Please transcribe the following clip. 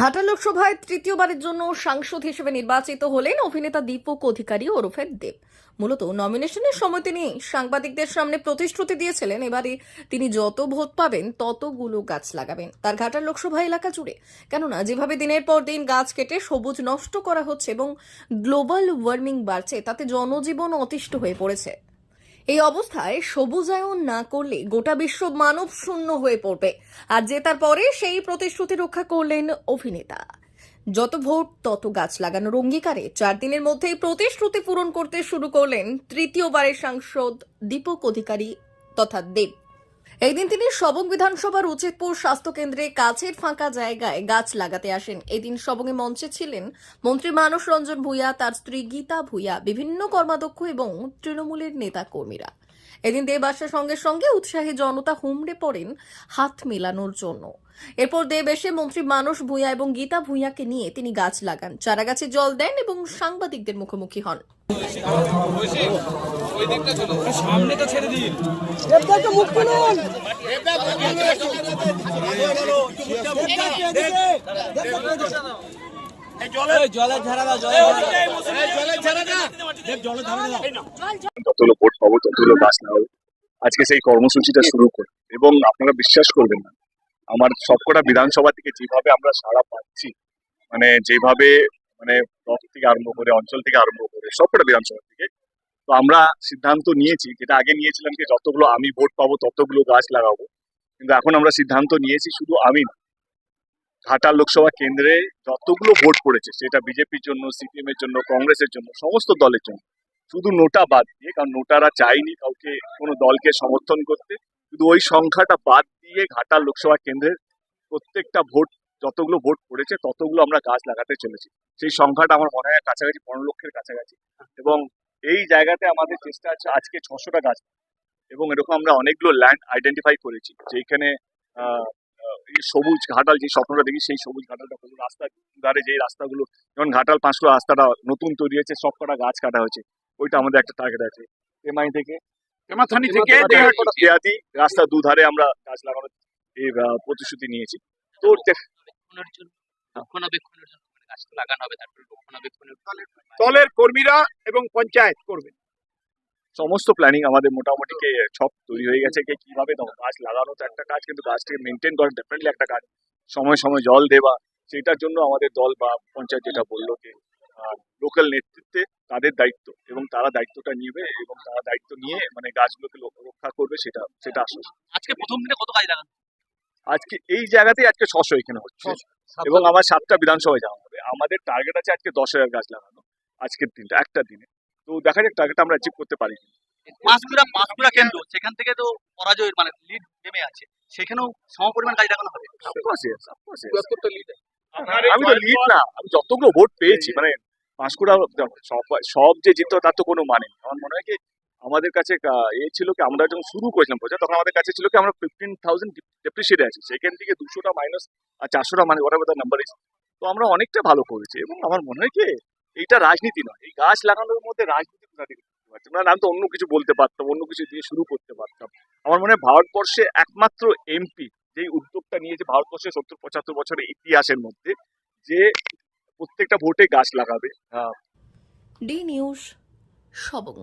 ঘাটা লোকসভায় তৃতীয়বারের জন্য সাংসদ হিসেবে নির্বাচিত হলেন অভিনেতা দীপক অধিকারী ওরফে দেব। মূলত নমিনেশনের সময় তিনি সাংবাদিকদের সামনে প্রতিশ্রুতি দিয়েছিলেন, এবারে তিনি যত ভোট পাবেন ততগুলো গাছ লাগাবেন। তার ঘাটার লোকসভা এলাকা জুড়ে। কেননা, যেভাবে দিনের পর দিন গাছ কেটে সবুজ নষ্ট করা হচ্ছে এবং গ্লোবাল ওয়ার্মিং বাড়ছে, তাতে জনজীবন অতিষ্ঠ হয়ে পড়েছে। এই অবস্থায় সবুজায়ন না করলে গোটা বিশ্ব মানব শূন্য হয়ে পড়বে। আর জেতার পরে সেই প্রতিশ্রুতি রক্ষা করলেন অভিনেতা। যত ভোট, তত গাছ লাগানোর অঙ্গীকারে চার দিনের মধ্যেই প্রতিশ্রুতি পূরণ করতে শুরু করলেন তৃতীয়বারের সাংসদ দীপক অধিকারী তথা দেব। এই দিন তিনি সবং বিধানসভার উচিতপুর স্বাস্থ্য কেন্দ্রে কাছের ফাঁকা জায়গায় গাছ লাগাতে আসেন। এদিন সবংয়ে মঞ্চে ছিলেন মন্ত্রী মানস রঞ্জন ভূঁইয়া, তার স্ত্রী গীতা ভূঁইয়া, বিভিন্ন কর্মাধ্যক্ষ এবং তৃণমূলের নেতা কর্মীরা এদিন দেব আসার সঙ্গে সঙ্গে উৎসাহী জনতা হুমড়ে পড়েন হাত মেলানোর জন্য। এরপর দেব এসে মন্ত্রী মানস ভূঁইয়া এবং গীতা ভূঁইয়াকে নিয়ে তিনি গাছ লাগান। চারা গাছে জল দেন এবং সাংবাদিকদের মুখোমুখি হন। জলের ঝাড়া জলের ঝাড়া যতগুলো ভোট পাবো, ততগুলো গাছ লাগাবো আজকে সেই কর্মসূচিটা শুরু করি। এবং আপনারা বিশ্বাস করবেন না, আমার সবকটা বিধানসভা থেকে যেভাবে আমরা সাড়া পাচ্ছি মানে যেভাবে মানে ব্লক থেকে আরম্ভ করে, অঞ্চল থেকে আরম্ভ করে, সবকটা বিধানসভা থেকে, তো আমরা সিদ্ধান্ত নিয়েছি, যেটা আগে নিয়েছিলাম যে যতগুলো আমি ভোট পাবো, ততগুলো গাছ লাগাবো। কিন্তু এখন আমরা সিদ্ধান্ত নিয়েছি, শুধু আমি না ঘাটা লোকসভা কেন্দ্রে যতগুলো ভোট পড়েছে, সেটা বিজেপির জন্য, সিপিএম এর জন্য, কংগ্রেসের জন্য, সমস্ত দলের জন্য। শুধু নোটা বাদ দিয়ে, কারণ নোটারা চায়নি কাউকে, কোনো দলকে সমর্থন করতে, শুধু ওই সংখ্যাটা বাদ দিয়ে ঘাটা লোকসভা কেন্দ্রের প্রত্যেকটা ভোট, যতগুলো ভোট পড়েছে, ততগুলো আমরা গাছ লাগাতে চলেছি। সেই সংখ্যাটা আমার মনে হয় কাছাকাছি, পনেরো লক্ষের কাছাকাছি। এবং এই জায়গাতে আমাদের চেষ্টা আছে, আজকে ছশোটা গাছ। এবং এরকম আমরা অনেকগুলো ল্যান্ড আইডেন্টিফাই করেছি। যেখানে আহ, সবুজ ঘাটাল যে স্বপ্নটা দেখি সেই সবুজ ঘাটালটা পুরো রাস্তার ধারে যে রাস্তাগুলো যেমন ঘাটাল পাঁচশো রাস্তাটা নতুন তৈরি হয়েছে সব কটা গাছ কাটা হয়েছে ওইটা আমাদের একটা টার্গেট আছে। এমআই থেকে তেমাথানি থেকে দেহাতি রাস্তা দুধারে আমরা গাছ লাগানোর এই প্রতিশ্রুতি নিয়েছি। তো রক্ষণাবেক্ষণের জন্য মানে গাছ লাগানো হবে তারপরে রক্ষণাবেক্ষণের দলের কর্মীরা এবং পঞ্চায়েত করবে। সমস্ত প্ল্যানিং আমাদের মোটামুটি কে ছক তৈরি হয়ে গেছে কে কীভাবে গাছ লাগানো তো একটা কাজ কিন্তু গাছটাকে মেনটেন করা ডেফিনেটলি একটা কাজ। সময় সময় জল দেওয়া সেটার জন্য আমাদের দল বা পঞ্চায়েত যেটা বলল যে লোকাল নেতৃত্বে তাদের দায়িত্ব এবং তারা দায়িত্বটা নিবে এবং তারা দায়িত্ব নিয়ে মানে গাছগুলোকে রক্ষা করবে সেটা সেটা আশ্বাস আজকে প্রথম দিনে কত গাছ লাগানো? আজকে এই জায়গাতেই আজকে ছশো এখানে হচ্ছে এবং আমার সাতটা বিধানসভায় যাওয়া হবে। আমাদের টার্গেট আছে আজকে দশ হাজার গাছ লাগানো আজকের দিনটা একটা দিনে। তো দেখা যাক টার্গেট আমরা অ্যাচিভ করতে পারি পাঁশকুড়া পাঁশকুড়া কেন্দ্র সেখান থেকে তো পরাজয়ের মানে লিড নেমে আছে। সেখানেও সমপরিমাণ গাছ লাগানো হবে. আমি তো লিড না আমি যতগুলো ভোট পেয়েছি মানে পাঁশকুড়া সব সব যে জিততো তার তো কোনো মানে নেই। আমার মনে হয় কি আমাদের কাছে এ ছিল কি আমরা যখন শুরু করেছিলাম প্রচার তখন আমাদের কাছে ছিল কি আমরা ফিফটিন থাউজেন্ড ডেপ্রিসিয়েটে আছি। সেখান থেকে দুশোটা মাইনাস আর চারশোটা মানে বোধহয় নাম্বার তো আমরা অনেকটা ভালো করেছি এবং আমার মনে হয় কি এইটা রাজনীতি নয়। এই গাছ লাগানোর মধ্যে রাজনীতি নাম না আমি তো অন্য কিছু বলতে পারতাম, অন্য কিছু দিয়ে শুরু করতে পারতাম। আমার মনে হয় ভারতবর্ষে একমাত্র এমপি যেই উদ্যোগটা নিয়েছে ভারতবর্ষে সত্তর, পঁচাত্তর বছরের ইতিহাসের মধ্যে, যে প্রত্যেকটা ভোটে গাছ লাগাবে। হ্যাঁ। D news Sabang